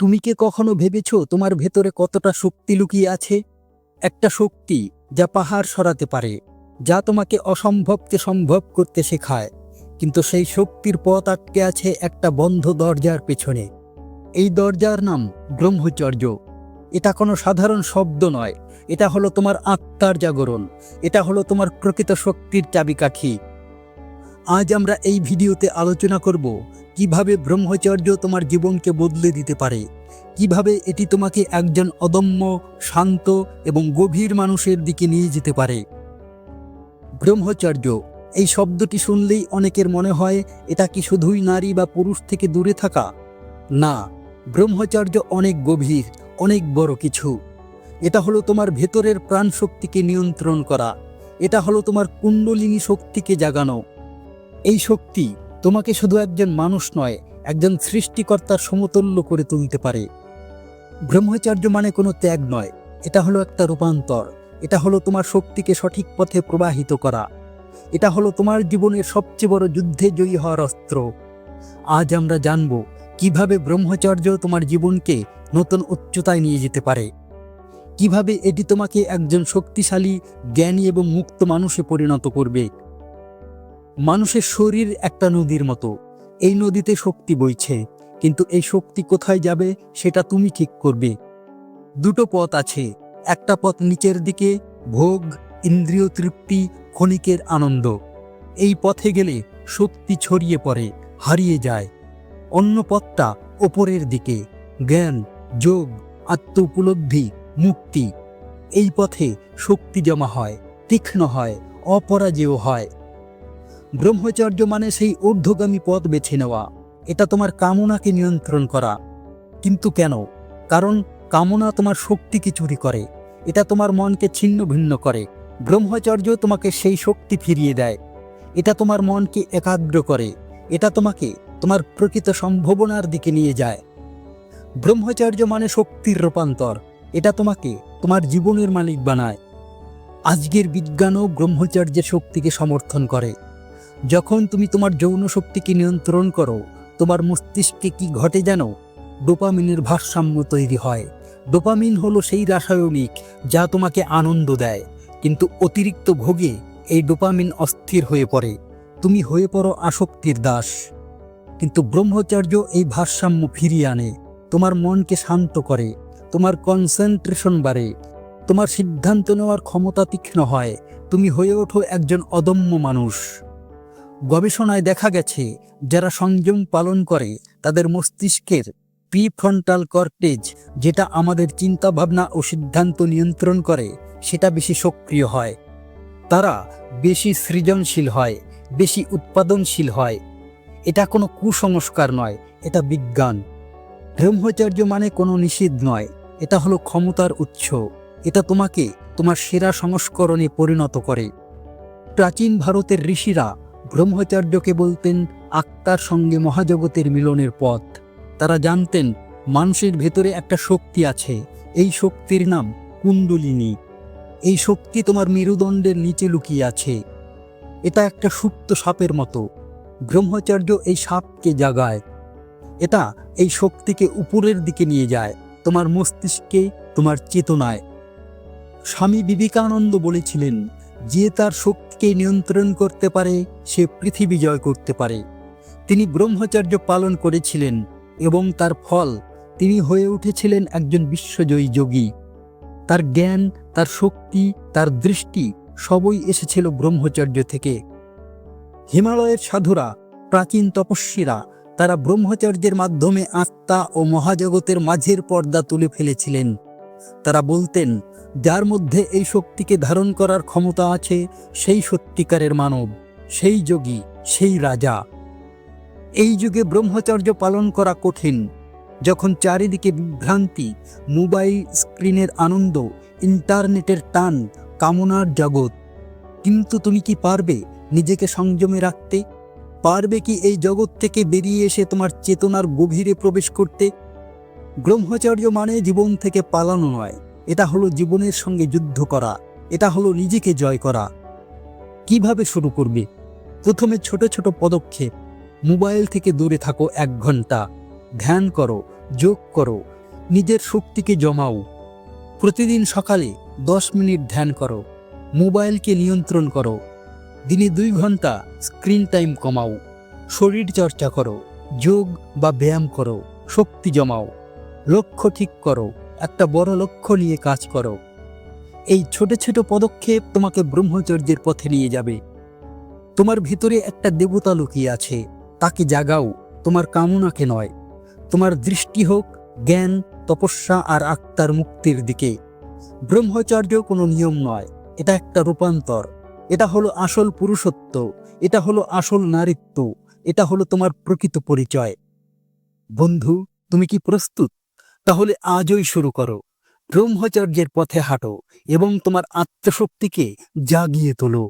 তুমি কি কখনো ভেবেছ তোমার ভেতরে কতটা শক্তি লুকিয়ে আছে? একটা শক্তি যা পাহাড় সরাতে পারে, যা তোমাকে অসম্ভবকে সম্ভব করতে শেখায়, কিন্তু সেই শক্তির পথ আটকে আছে একটা বন্ধ দরজার পেছনে। এই দরজার নাম ব্রহ্মচর্য। এটা কোনো সাধারণ শব্দ নয়। এটা হলো তোমার আত্মার জাগরণ। এটা হলো তোমার প্রকৃত শক্তির চাবিকাঠি। আজ আমরা এই ভিডিওতে আলোচনা করব কীভাবে ব্রহ্মচর্য তোমার জীবনকে বদলে দিতে পারে? কীভাবে এটি তোমাকে একজন অদম্য, শান্ত এবং গভীর মানুষের দিকে নিয়ে যেতে পারে? ব্রহ্মচর্য, এই শব্দটি শুনলেই অনেকের মনে হয়, এটা কি শুধুই নারী বা পুরুষ থেকে দূরে থাকা? না, ব্রহ্মচর্য অনেক গভীর, অনেক বড় কিছু। এটা হলো তোমার ভেতরের প্রাণ শক্তিকে নিয়ন্ত্রণ করা। এটা হলো তোমার কুণ্ডলিনী শক্তিকে জাগানো। এই শক্তি তোমাকে শুধু একজন মানুষ নয়, একজন সৃষ্টিকর্তার সমতুল্য করে তুলতে পারে। ব্রহ্মচর্য মানে কোনো ত্যাগ নয়, এটা হলো একটা রূপান্তর, এটা হলো তোমার শক্তিকে সঠিক পথে প্রবাহিত করা। এটা হলো তোমার জীবনের সবচেয়ে বড় যুদ্ধে জয়ী হওয়ার অস্ত্র। আজ আমরা জানব কীভাবে ব্রহ্মচর্য তোমার জীবনকে নতুন উচ্চতায় নিয়ে যেতে পারে। কীভাবে এটি তোমাকে একজন শক্তিশালী, জ্ঞানী এবং মুক্ত মানুষে পরিণত করবে। মানুষের শরীর একটা নদীর মতো। এই নদীতে শক্তি বইছে, কিন্তু এই শক্তি কোথায় যাবে সেটা তুমি ঠিক করবে। দুটো পথ আছে, একটা পথ নিচের দিকে, ভোগ, ইন্দ্রিয় তৃপ্তি, ক্ষণিকের আনন্দ। এই পথে গেলে শক্তি ছড়িয়ে পড়ে, হারিয়ে যায়। অন্য পথটা ওপরের দিকে, জ্ঞান, যোগ আত্ম উপলব্ধি মুক্তি। এই পথে শক্তি জমা হয়, তীক্ষ্ণ হয়, অপরাজেয় হয়। ব্রহ্মচর্য মানে সেই ঊর্ধ্বগামী পথ বেছে নেওয়া। এটা তোমার কামনাকে নিয়ন্ত্রণ করা। কিন্তু কেন? কারণ কামনা তোমার শক্তিকে চুরি করে। এটা তোমার মনকে ছিন্ন ভিন্ন করে। ব্রহ্মচর্য তোমাকে সেই শক্তি ফিরিয়ে দেয়। এটা তোমার মনকে একাগ্র করে। এটা তোমাকে তোমার প্রকৃত সম্ভাবনার দিকে নিয়ে যায়। ব্রহ্মচর্য মানে শক্তির রূপান্তর। এটা তোমাকে তোমার জীবনের মালিক বানায়। আজকের বিজ্ঞানও ব্রহ্মচর্যের শক্তিকে সমর্থন করে। যখন তুমি তোমার যৌন শক্তিকে নিয়ন্ত্রণ করো, তোমার মস্তিষ্কে কি ঘটে জানো? ডোপামিনের ভারসাম্য তৈরি হয়। ডোপামিন হলো সেই রাসায়নিক যা তোমাকে আনন্দ দেয়, কিন্তু অতিরিক্ত ভোগে এই ডোপামিন অস্থির হয়ে পড়ে। তুমি হয়ে পড়ো আসক্তির দাস। কিন্তু ব্রহ্মচর্য এই ভারসাম্য ফিরিয়ে আনে। তোমার মনকে শান্ত করে, তোমার কনসেন্ট্রেশন বাড়ে। তোমার সিদ্ধান্ত নেওয়ার ক্ষমতা তীক্ষ্ণ হয়। তুমি হয়ে ওঠো একজন অদম্য মানুষ। গবেষণায় দেখা গেছে, যারা সংযম পালন করে, তাদের মস্তিষ্কের প্রিফ্রন্টাল কর্টেজ, যেটা আমাদের চিন্তাভাবনা ও সিদ্ধান্ত নিয়ন্ত্রণ করে, সেটা বেশি সক্রিয় হয়। তারা বেশি সৃজনশীল হয়, বেশি উৎপাদনশীল হয়। এটা কোনো কুসংস্কার নয়, এটা বিজ্ঞান। ব্রহ্মচর্য মানে কোনো নিষিদ্ধ নয়, এটা হলো ক্ষমতার উৎস। এটা তোমাকে তোমার সেরা সংস্করণে পরিণত করে। প্রাচীন ভারতের ঋষিরা ব্রহ্মচর্যকে বলতেন, আত্মার সঙ্গে মহাজগতের মিলনের পথ। তারা জানতেন, মানুষের ভেতরে একটা শক্তি আছে। এই শক্তির নাম কুণ্ডলিনী। এই শক্তি তোমার মেরুদণ্ডের নিচে লুকিয়ে আছে। এটা একটা সুপ্ত সাপের মতো। ব্রহ্মচর্য এই সাপকে জাগায়। এটা এই শক্তিকে উপরের দিকে নিয়ে যায়। তোমার মস্তিষ্কে তোমার চেতনায়। স্বামী বিবেকানন্দ বলেছিলেন যে তার শক্তিকে নিয়ন্ত্রণ করতে পারে, সে পৃথিবী জয় করতে পারে। তিনি ব্রহ্মচর্য পালন করেছিলেন এবং তার ফল, তিনি হয়ে উঠেছিলেন একজন বিশ্বজয়ী যোগী। তার জ্ঞান, তার শক্তি, তার দৃষ্টি সবই এসেছিল ব্রহ্মচর্য থেকে। হিমালয়ের সাধুরা, প্রাচীন তপস্বীরা, তারা ব্রহ্মচর্যের মাধ্যমে আত্মা ও মহাজগতের মাঝের পর্দা তুলে ফেলেছিলেন। তারা বলতেন যার মধ্যে এই শক্তিকে ধারণ করার ক্ষমতা আছে, সেই সত্যিকারের মানব, সেই যোগী, সেই রাজা। এই যুগে ব্রহ্মচর্য পালন করা কঠিন। যখন চারিদিকে বিভ্রান্তি, মোবাইল স্ক্রিনের আনন্দ, ইন্টারনেটের টান, কামনার জগৎ, কিন্তু তুমি কি পারবে নিজেকে সংযমে রাখতে? পারবে কি এই জগৎ থেকে বেরিয়ে এসে তোমার চেতনার গভীরে প্রবেশ করতে? ব্রহ্মচর্য মানে জীবন থেকে পালানো নয়। এটা হলো জীবনের সঙ্গে যুদ্ধ করা, এটা হলো নিজেকে জয় করা। কীভাবে শুরু করবে? প্রথমে ছোট ছোট পদক্ষেপ। মোবাইল থেকে দূরে থাকো এক ঘণ্টা। ধ্যান করো, যোগ করো, নিজের শক্তিকে জমাও। প্রতিদিন সকালে দশ মিনিট ধ্যান করো। মোবাইলকে নিয়ন্ত্রণ করো। দিনে দুই ঘণ্টা স্ক্রিন টাইম কমাও। শরীর চর্চা করো, যোগ বা ব্যায়াম করো, শক্তি জমাও। লক্ষ্য ঠিক করো। একটা বড় লক্ষ্য নিয়ে কাজ করো। এই ছোট ছোট পদক্ষেপ তোমাকে ব্রহ্মচর্যের পথে নিয়ে যাবে। তোমার ভিতরে একটা দেবতা লুকিয়ে আছে, তাকে জাগাও, তোমার কামনাকে নয়। তোমার দৃষ্টি হোক, জ্ঞান, তপস্যা আর আত্মার মুক্তির দিকে। ব্রহ্মচর্য কোনো নিয়ম নয়, এটা একটা রূপান্তর। এটা হলো আসল পুরুষত্ব, এটা হলো আসল নারীত্ব, এটা হলো তোমার প্রকৃত পরিচয়। বন্ধু, তুমি কি প্রস্তুত? তাহলে আজই শুরু করো। ব্রহ্মচর্যের পথে হাঁটো এবং তোমার আত্মশক্তিকে জাগিয়ে তোলো।